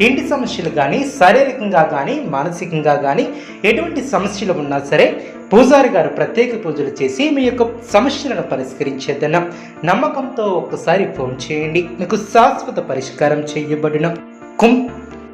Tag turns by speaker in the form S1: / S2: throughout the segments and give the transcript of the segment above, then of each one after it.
S1: ఇంటి సమస్యలు కానీ శారీరకంగా కానీ మానసికంగా కానీ ఎటువంటి సమస్యలు ఉన్నా సరే పూజారి గారు ప్రత్యేక పూజలు చేసి మీ యొక్క సమస్యలను పరిష్కరించేదన్న నమ్మకంతో ఒక్కసారి ఫోన్ చేయండి. మీకు శాశ్వత పరిష్కారం చేయబడిన. కుం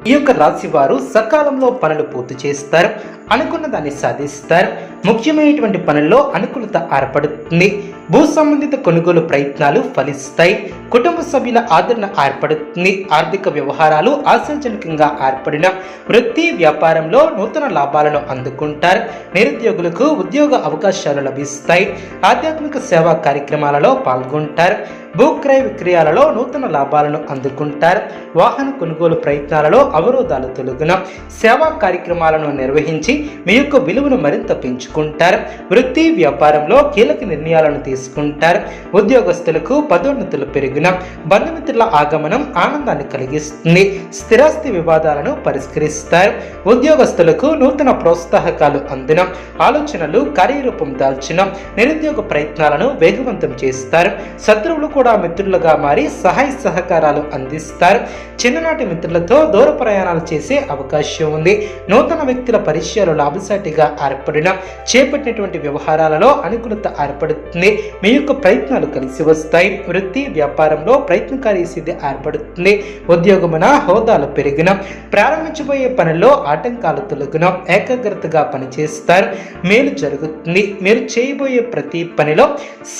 S1: ఈ యొక్క రాశి వారు సకాలంలో పనులు పూర్తి చేస్తారు. అనుకున్న దాన్ని సాధిస్తారు. ముఖ్యమైనటువంటి పనుల్లో అనుకూలత ఏర్పడుతుంది. భూ సంబంధిత కొనుగోలు ప్రయత్నాలు ఫలిస్తాయి. కుటుంబ సభ్యుల ఆదరణ ఏర్పడుతుంది. ఆర్థిక వ్యవహారాలు ఆశాజనకంగా ఏర్పడిన వృత్తి వ్యాపారంలో నూతన లాభాలను అందుకుంటారు. నిరుద్యోగులకు ఉద్యోగ అవకాశాలు లభిస్తాయి. ఆధ్యాత్మిక సేవా కార్యక్రమాలలో పాల్గొంటారు. భూక్రయ విక్రయాలలో నూతన లాభాలను అందుకుంటారు. వాహన కొనుగోలు ప్రయత్నాలలో అవరోధాలు తొలగిన సేవా కార్యక్రమాలను నిర్వహించి మీ యొక్క విలువను మరింత పెంచుకుంటారు. వృత్తి వ్యాపారంలో కీలక నిర్ణయాలను తీసుకుంటారు. ఉద్యోగస్తులకు పదోన్నతులు పెరుగు జరిగిన బంధుమిత్రుల ఆగమనం ఆనందాన్ని కలిగిస్తుంది. స్థిరాస్తి వివాదాలను పరిష్కరిస్తారు. ఉద్యోగస్తులకు నూతన ప్రోత్సాహకాలు అందిన. ఆలోచనలు కార్యరూపం దాల్చిన. నిరుద్యోగ ప్రయత్నాలను వేగవంతం చేస్తారు. శత్రువులు కూడా మిత్రులుగా మారి సహాయ సహకారాలు అందిస్తారు. చిన్ననాటి మిత్రులతో దూర ప్రయాణాలు చేసే అవకాశం ఉంది. నూతన వ్యక్తుల పరిచయాలు లాభసాటిగా ఏర్పడిన చేపట్టినటువంటి వ్యవహారాలలో అనుకూలత ఏర్పడుతుంది. మీ యొక్క ప్రయత్నాలు కలిసి వస్తాయి. వృత్తి వ్యాపారంలో ప్రయత్నకారి సిద్ధి ఏర్పడుతుంది. ఉద్యోగమున హోదాలు పెరిగిన ప్రారంభించబోయే పనుల్లో ఆటంకాలు తొలగిన ఏకాగ్రతగా పనిచేస్తారు. మేలు జరుగుతుంది. మీరు చేయబోయే ప్రతి పనిలో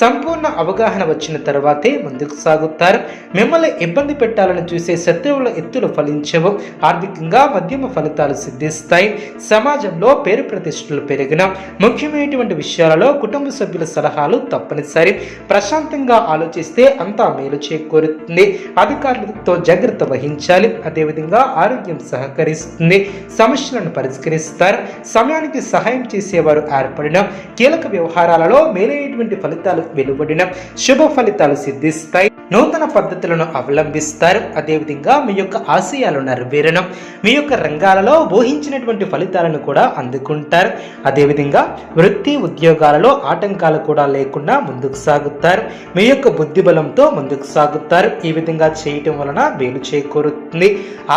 S1: సంపూర్ణ అవగాహన వచ్చిన తర్వాతే ముందుకు సాగుతారు. మిమ్మల్ని ఇబ్బంది పెట్టాలని చూసే శత్రువుల ఎత్తులు ఫలించవు. ఆర్థికంగా మధ్యమ ఫలితాలు సిద్ధిస్తాయి. సమాజంలో పేరు ప్రతిష్టలు పెరిగిన ముఖ్యమైనటువంటి విషయాలలో కుటుంబ సభ్యుల సలహాలు తప్పనిసరి. ప్రశాంతంగా ఆలోచిస్తే అంతా మేలు చేకూరుతుంది. అధికారులతో జాగ్రత్త వహించాలి. అదేవిధంగా ఆరోగ్యం సహకరిస్తుంది. సమస్యలను పరిష్కరిస్తారు. సమయానికి సహాయం చేసేవారు ఏర్పడిన కీలక వ్యవహారాలలో మేలైనటువంటి ఫలితాలు వెలువడిన శుభ ఫలితాలు సిద్ధిస్తాయి. నూతన పద్ధతులను అవలంబిస్తారు. అదేవిధంగా మీ యొక్క ఆశయాలు నెరవేరడం మీ యొక్క రంగాలలో ఊహించినటువంటి ఫలితాలను కూడా అందుకుంటారు. అదేవిధంగా వృత్తి ఉద్యోగాలలో ఆటంకాలు కూడా లేకుండా ముందుకు సాగుతారు. మీ యొక్క బుద్ధి బలంతో ముందుకు సాగుతారు ఈ విధంగా చేయటం వలన మేలు చేకూరుతుంది.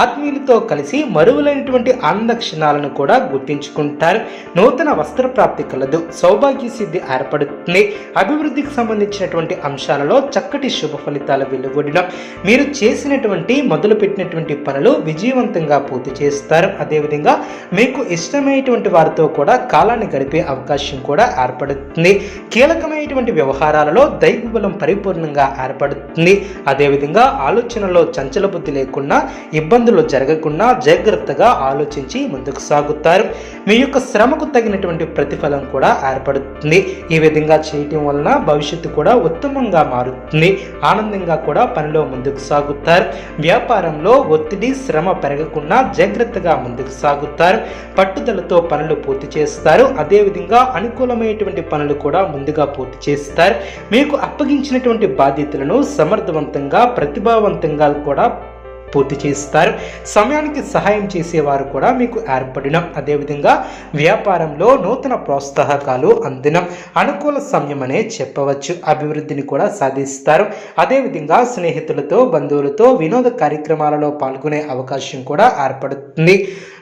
S1: ఆత్మీయులతో కలిసి మరువులైనటువంటి ఆనంద క్షణాలను కూడా గుర్తించుకుంటారు. నూతన వస్త్ర ప్రాప్తి కలదు. సౌభాగ్య సిద్ధి ఏర్పడుతుంది. అభివృద్ధికి సంబంధించినటువంటి అంశాలలో చక్కటి శుభ ఫలితాలు వెలువడిన మీరు చేసినటువంటి మొదలుపెట్టినటువంటి పనులు విజయవంతంగా పూర్తి చేస్తారు. అదేవిధంగా మీకు ఇష్టమైనటువంటి వారితో కూడా కాలాన్ని గడిపే అవకాశం కూడా ఏర్పడుతుంది. కీలకమైనటువంటి వ్యవహారాలలో దైవ బలం పరిపూర్ణంగా ఏర్పడుతుంది. అదేవిధంగా ఆలోచనలో చంచల బుద్ధి లేకుండా ఇబ్బందులు జరగకుండా జాగ్రత్తగా ఆలోచించి ముందుకు సాగుతారు. మీ యొక్క శ్రమకు తగినటువంటి ప్రతిఫలం కూడా ఏర్పడుతుంది. ఈ విధంగా చేయటం వలన భవిష్యత్తు కూడా ఉత్తమంగా మారుతుంది. ఆనందంగా కూడా పనిలో ముందుకు సాగుతారు. వ్యాపారంలో ఒత్తిడి శ్రమ పెరగకుండా జాగ్రత్తగా ముందుకు సాగుతారు. పట్టుదలతో పనులు పూర్తి చేస్తారు. అదేవిధంగా అనుకూలమైనటువంటి పనులు కూడా ముందుగా పూర్తి చేస్తారు. మీకు అప్పగించినటువంటి బాధ్యతలను సమర్థవంతంగా ప్రతిభావంతంగా కూడా పూర్తి చేస్తారు. సమయానికి సహాయం చేసేవారు కూడా మీకు ఏర్పడిన అదేవిధంగా వ్యాపారంలో నూతన ప్రోత్సాహకాలు అందిన అనుకూల సమయం అనే చెప్పవచ్చు. అభివృద్ధిని కూడా సాధిస్తారు. అదేవిధంగా స్నేహితులతో బంధువులతో వినోద కార్యక్రమాలలో పాల్గొనే అవకాశం కూడా ఏర్పడుతుంది.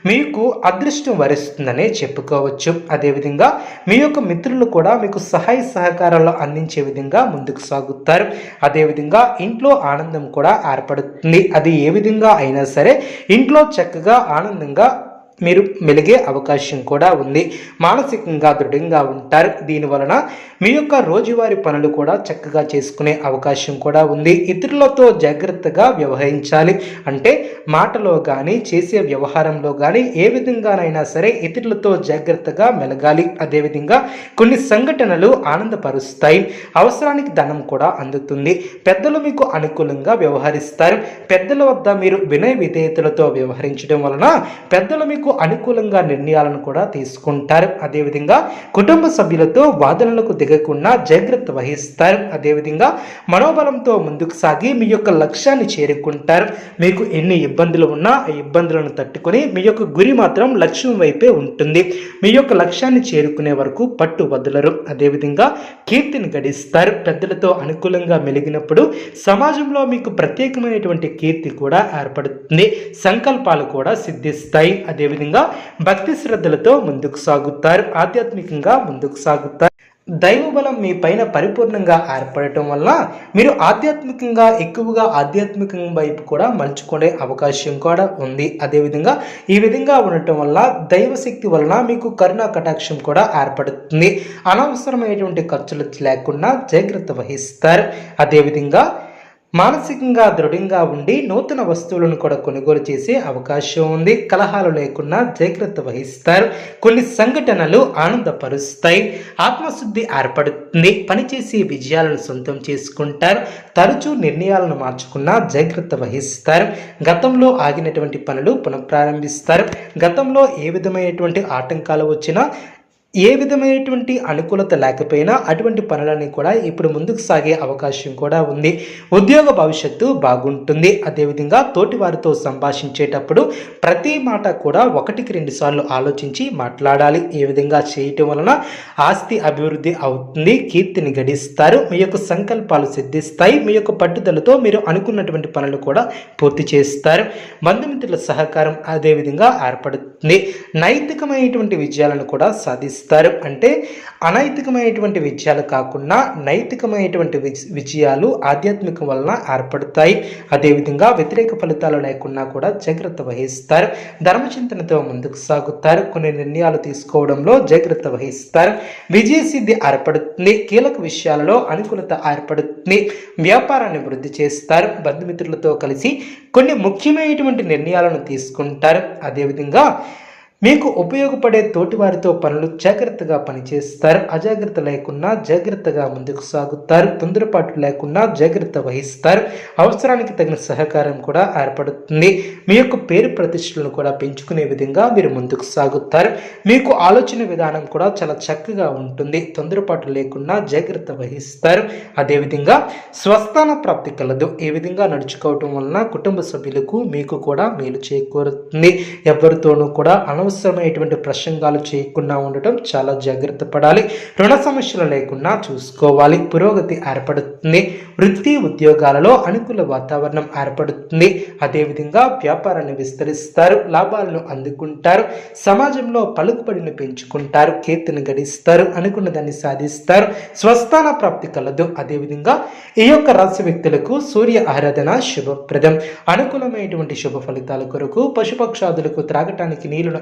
S1: మీకు అదృష్టం వరిస్తుందనే చెప్పుకోవచ్చు. అదేవిధంగా మీ యొక్క మిత్రులు కూడా మీకు సహాయ సహకారాలు అందించే విధంగా ముందుకు సాగుతారు. అదేవిధంగా ఇంట్లో ఆనందం కూడా ఏర్పడుతుంది. అది ఏ విధంగా అయినా సరే ఇంట్లో చక్కగా ఆనందంగా మీరు మెలిగే అవకాశం కూడా ఉంది. మానసికంగా దృఢంగా ఉంటారు. దీని వలన మీ యొక్క రోజువారి పనులు కూడా చక్కగా చేసుకునే అవకాశం కూడా ఉంది. ఇతరులతో జాగ్రత్తగా వ్యవహరించాలి. అంటే మాటలో కానీ చేసే వ్యవహారంలో కానీ ఏ విధంగానైనా సరే ఇతరులతో జాగ్రత్తగా మెలగాలి. అదేవిధంగా కొన్ని సంఘటనలు ఆనందపరుస్తాయి. అవసరానికి ధనం కూడా అందుతుంది. పెద్దలు మీకు అనుకూలంగా వ్యవహరిస్తారు. పెద్దల వద్ద మీరు వినయ విధేయతలతో వ్యవహరించడం వలన పెద్దలు మీకు అనుకూలంగా నిర్ణయాలను కూడా తీసుకుంటారు. అదేవిధంగా కుటుంబ సభ్యులతో వాదనలకు దిగకుండా జాగ్రత్త వహిస్తారు. అదేవిధంగా మనోబలంతో ముందుకు సాగి మీ యొక్క లక్ష్యాన్ని చేరుకుంటారు. మీకు ఎన్ని ఇబ్బందులు ఉన్నా ఆ ఇబ్బందులను తట్టుకొని మీ యొక్క గురి మాత్రం లక్ష్యం వైపే ఉంటుంది. మీ యొక్క లక్ష్యాన్ని చేరుకునే వరకు పట్టు వదలరు. అదేవిధంగా కీర్తిని గడిస్తారు. పెద్దలతో అనుకూలంగా మెలిగినప్పుడు సమాజంలో మీకు ప్రత్యేకమైనటువంటి కీర్తి కూడా ఏర్పడుతుంది. సంకల్పాలు కూడా సిద్ధిస్తాయి. అదేవిధంగా భక్తి శ్రద్ధలతో ముందుకు సాగుతారు. ఆధ్యాత్మికంగా ముందుకు సాగుతారు. దైవబలం మీ పైన పరిపూర్ణంగా ఏర్పడటం వల్ల మీరు ఆధ్యాత్మికంగా ఎక్కువగా ఆధ్యాత్మికం వైపు కూడా మలుచుకునే అవకాశం కూడా ఉంది. అదేవిధంగా ఈ విధంగా ఉండటం వల్ల దైవశక్తి వలన మీకు కరుణ కటాక్షం కూడా ఏర్పడుతుంది. అనవసరమైనటువంటి ఖర్చులు లేకుండా జాగ్రత్త వహిస్తారు. అదేవిధంగా మానసికంగా దృఢంగా ఉండి నూతన వస్తువులను కూడా కొనుగోలు చేసే అవకాశం ఉంది. కలహాలు లేకుండా జాగ్రత్త వహిస్తారు. కొన్ని సంఘటనలు ఆనందపరుస్తాయి. ఆత్మశుద్ధి ఏర్పడుతుంది. పనిచేసే విజయాలను సొంతం చేసుకుంటారు. తరచూ నిర్ణయాలను మార్చుకున్న జాగ్రత్త వహిస్తారు. గతంలో ఆగినటువంటి పనులు పునఃప్రారంభిస్తారు. గతంలో ఏ విధమైనటువంటి ఆటంకాలు వచ్చినా ఏ విధమైనటువంటి అనుకూలత లేకపోయినా అటువంటి పనులని కూడా ఇప్పుడు ముందుకు సాగే అవకాశం కూడా ఉంది. ఉద్యోగ భవిష్యత్తు బాగుంటుంది. అదేవిధంగా తోటి వారితో సంభాషించేటప్పుడు ప్రతి మాట కూడా ఒకటికి రెండు సార్లు ఆలోచించి మాట్లాడాలి. ఏ విధంగా చేయటం వలన ఆస్తి అభివృద్ధి అవుతుంది కీర్తిని గడిస్తారు మీ యొక్క సంకల్పాలు సిద్ధిస్తాయి మీ యొక్క పట్టుదలతో మీరు అనుకున్నటువంటి పనులు కూడా పూర్తి చేస్తారు. బంధుమిత్రుల సహకారం అదేవిధంగా ఏర్పడుతుంది. నైతికమైనటువంటి విజయాలను కూడా సాధిస్తారు. ఇస్తారు అంటే అనైతికమైనటువంటి విజయాలు కాకుండా నైతికమైనటువంటి విజయాలు ఆధ్యాత్మికం వలన ఏర్పడతాయి. అదేవిధంగా వ్యతిరేక ఫలితాలు లేకుండా కూడా జాగ్రత్త వహిస్తారు. ధర్మచింతనతో ముందుకు సాగుతారు. కొన్ని నిర్ణయాలు తీసుకోవడంలో జాగ్రత్త వహిస్తారు. విజయసిద్ధి ఏర్పడుతుంది. కీలక విషయాలలో అనుకూలత ఏర్పడుతుంది. వ్యాపారాన్ని వృద్ధి చేస్తారు. బంధుమిత్రులతో కలిసి కొన్ని ముఖ్యమైనటువంటి నిర్ణయాలను తీసుకుంటారు. అదేవిధంగా మీకు ఉపయోగపడే తోటివారితో పనులు జాగ్రత్తగా పనిచేస్తారు. అజాగ్రత్త లేకుండా జాగ్రత్తగా ముందుకు సాగుతారు. తొందరపాటు లేకుండా జాగ్రత్త వహిస్తారు. అవసరానికి తగిన సహకారం కూడా ఏర్పడుతుంది. మీ యొక్క పేరు ప్రతిష్టలను కూడా పెంచుకునే విధంగా మీరు ముందుకు సాగుతారు. మీకు ఆలోచన విధానం కూడా చాలా చక్కగా ఉంటుంది. తొందరపాటు లేకుండా జాగ్రత్త వహిస్తారు. అదేవిధంగా స్వస్థాన ప్రాప్తి కలదు. ఈ విధంగా నడుచుకోవటం వలన కుటుంబ సభ్యులకు మీకు కూడా మేలు చేకూరుతుంది. ఎవరితోనూ కూడా అనవసరమైనటువంటి ప్రసంగాలు చేయకుండా ఉండటం చాలా జాగ్రత్త పడాలి. రుణ సమస్యలు లేకుండా చూసుకోవాలి. పురోగతి ఏర్పడుతుంది. వృత్తి ఉద్యోగాలలో అనుకూల వాతావరణం ఏర్పడుతుంది. అదేవిధంగా వ్యాపారాన్ని విస్తరిస్తారు. లాభాలను అందుకుంటారు. సమాజంలో పలుకుబడిని పెంచుకుంటారు. కీర్తిని గడిస్తారు. అనుకున్న దాన్ని సాధిస్తారు. స్వస్థాన ప్రాప్తి కలదు. అదేవిధంగా ఈ యొక్క రాశి వ్యక్తులకు సూర్య ఆరాధన శుభప్రదం. అనుకూలమైనటువంటి శుభ ఫలితాల కొరకు పశుపక్షాదులకు త్రాగటానికి నీళ్ళను